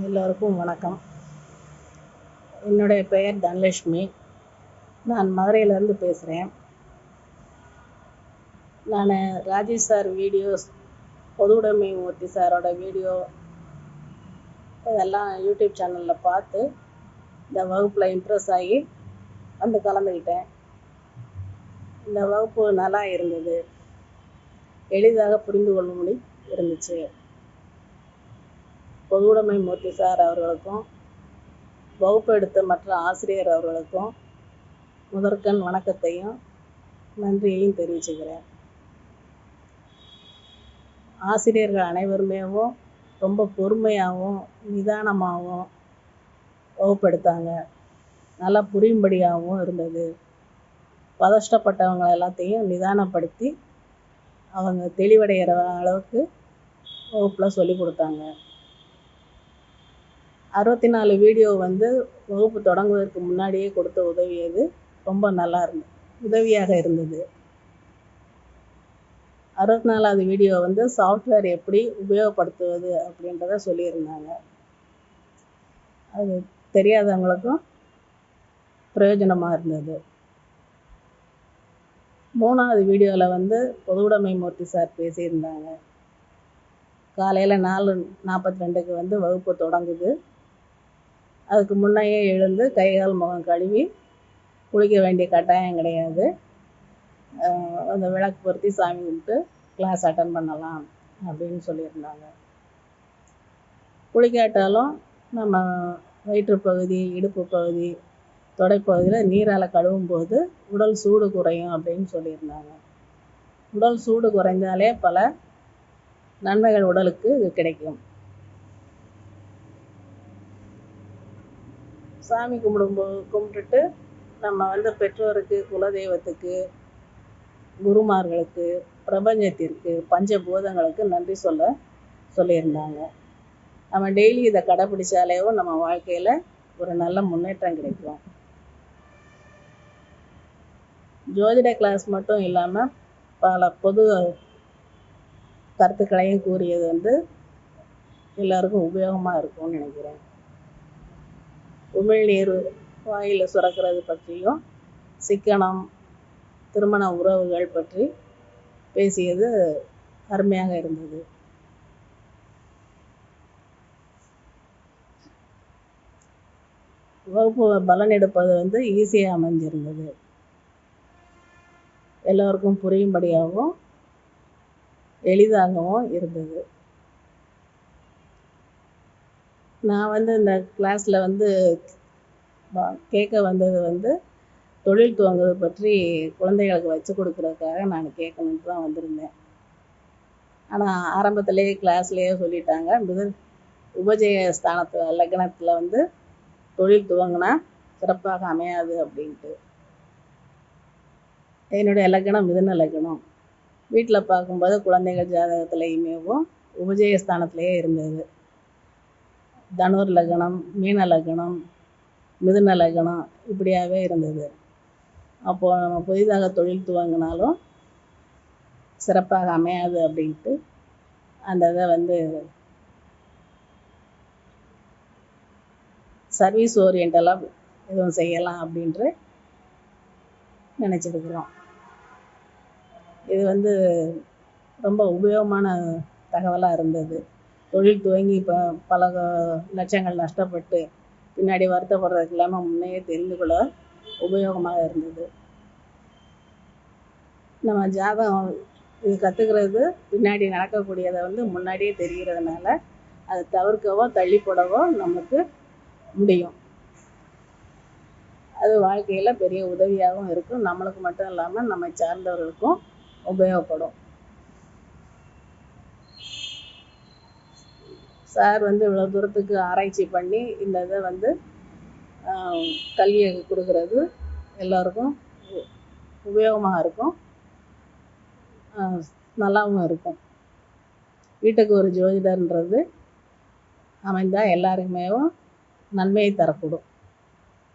எல்லோருக்கும் வணக்கம். என்னுடைய பெயர் தனலட்சுமி. நான் மதுரையிலேருந்து பேசுகிறேன் நான் ராஜேஷ் சார் வீடியோஸ் பொதுவுடைமை மூர்த்தி சாரோட வீடியோ இதெல்லாம் யூடியூப் சேனலில் பார்த்து இந்த வகுப்பில் இம்ப்ரெஸ் ஆகி வந்து கலந்துக்கிட்டேன். இந்த வகுப்பு நல்லா இருந்தது. எளிதாக புரிந்து கொள்ளும்படி இருந்துச்சு. பொதுவுடைமை மூர்த்தி சார் அவர்களுக்கும் வகுப்பு எடுத்த மற்ற ஆசிரியர் அவர்களுக்கும் முதற்கண் வணக்கத்தையும் நன்றியையும் தெரிவிச்சுக்கிறேன். ஆசிரியர்கள் அனைவருமேவும் ரொம்ப பொறுமையாகவும் நிதானமாகவும் வகுப்பெடுத்தாங்க நல்லா புரியும்படியாகவும் இருந்தது. பதஷ்டப்பட்டவங்க எல்லாத்தையும் நிதானப்படுத்தி அவங்க தெளிவடைகிற அளவுக்கு வகுப்பில் சொல்லி கொடுத்தாங்க. அறுபத்தி நாலு வீடியோ வந்து வகுப்பு தொடங்குவதற்கு முன்னாடியே கொடுத்த உதவி அது ரொம்ப நல்லா இருந்து உதவியாக இருந்தது. அறுபத்தி நாலாவது வீடியோ வந்து சாஃப்ட்வேர் எப்படி உபயோகப்படுத்துவது அப்படின்றத சொல்லியிருந்தாங்க. அது தெரியாதவங்களுக்கும் பிரயோஜனமாக இருந்தது. மூணாவது வீடியோவில் வந்து பொதுவுடைமை மூர்த்தி சார் பேசியிருந்தாங்க. காலையில் நாலு நாற்பத்தி ரெண்டுக்கு வந்து வகுப்பு தொடங்குது. அதுக்கு முன்னையே எழுந்து கை கால் முகம் கழுவி குளிக்க வேண்டிய கட்டாயம் கிடையாது. அந்த விளக்கு பொருத்தி சாமி கும்பிட்டு கிளாஸ் அட்டன் பண்ணலாம் அப்படின்னு சொல்லியிருந்தாங்க. குளிக்காட்டாலும் நம்ம வயிற்று பகுதி இடுப்பு பகுதி தொடைப்பகுதியில் நீரால் கழுவும் போது உடல் சூடு குறையும் அப்படின்னு சொல்லியிருந்தாங்க. உடல் சூடு குறைந்தாலே பல நன்மைகள் உடலுக்கு கிடைக்கும். சாமி கும்பிடும்போது கும்பிட்டுட்டு நம்ம வந்து பெற்றோருக்கு குலதெய்வத்துக்கு குருமார்களுக்கு பிரபஞ்சத்திற்கு பஞ்சபூதங்களுக்கு நன்றி சொல்ல சொல்லியிருந்தாங்க. நம்ம டெய்லி இதை கடைப்பிடிச்சாலேயும் நம்ம வாழ்க்கையில் ஒரு நல்ல முன்னேற்றம் கிடைக்கும். ஜோதிட கிளாஸ் மட்டும் இல்லாமல் பல பொது கருத்துக்களையும் கூறியது வந்து எல்லாருக்கும் உபயோகமாக இருக்கும்னு நினைக்கிறேன். உமிழ்நீர் வாயில் சுரக்கிறது பற்றியும் சிக்கனம் திருமண உறவுகள் பற்றி பேசியது அருமையாக இருந்தது. வகுப்பு பலன் எடுப்பது வந்து ஈஸியாக அமைஞ்சிருந்தது. எல்லோருக்கும் புரியும்படியாகவும் எளிதாகவும் இருந்தது. நான் வந்து இந்த கிளாஸில் வந்து கேட்க வந்தது வந்து தொழில் துவங்குவது பற்றி குழந்தைகளுக்கு வச்சு கொடுக்குறதுக்காக நான் கேட்கணுன்ட்டு தான் வந்திருந்தேன். ஆனால் ஆரம்பத்திலேயே கிளாஸ்லேயே சொல்லிட்டாங்க மிது உபஜய ஸ்தானத்து லக்னத்தில் வந்து தொழில் துவங்கினா சிறப்பாக அமையாது அப்படின்ட்டு. என்னுடைய லக்னம் மிதுன லக்னம். வீட்டில் பார்க்கும்போது குழந்தைகள் ஜாதகத்துலேயுமேவும் உபஜய ஸ்தானத்துலேயே இருந்தது. தனுர் லக்னம் மீன லக்னம் மிதுன லக்னம் இப்படியாகவே இருந்தது. அப்போது நம்ம புதிதாக தொழில் துவங்கினாலும் சிறப்பாக அமையாது அப்படின்ட்டு அந்த இதை வந்து சர்வீஸ் ஓரியண்டலாக எதுவும் செய்யலாம் அப்படின்ட்டு நினச்சிருக்கிறோம். இது வந்து ரொம்ப உபயோகமான தகவலாக இருந்தது. தொழில் துவங்கி இப்போ பல லட்சங்கள் நஷ்டப்பட்டு பின்னாடி வருத்தப்படுறதுக்கு இல்லாமல் முன்னையே தெரிந்து கொள்ள உபயோகமாக இருந்தது. நம்ம ஜாதகம் இது கற்றுக்கிறது பின்னாடி நடக்கக்கூடியதை வந்து முன்னாடியே தெரிகிறதுனால அதை தவிர்க்கவோ தள்ளி போடவோ நமக்கு முடியும். அது வாழ்க்கையில் பெரிய உதவியாகவும் இருக்கும். நம்மளுக்கு மட்டும் இல்லாமல் நம்மை சார்ந்தவர்களுக்கும் உபயோகப்படும். சார் வந்து இவ்வளோ தூரத்துக்கு ஆராய்ச்சி பண்ணி இந்த இதை வந்து கல்வியை கொடுக்கறது எல்லோருக்கும் உபயோகமாக இருக்கும். நல்லாவும் இருக்கும். வீட்டுக்கு ஒரு ஜோதிடர்ன்றது அமைந்தால் எல்லாருக்குமேவும் நன்மையை தரக்கூடும்.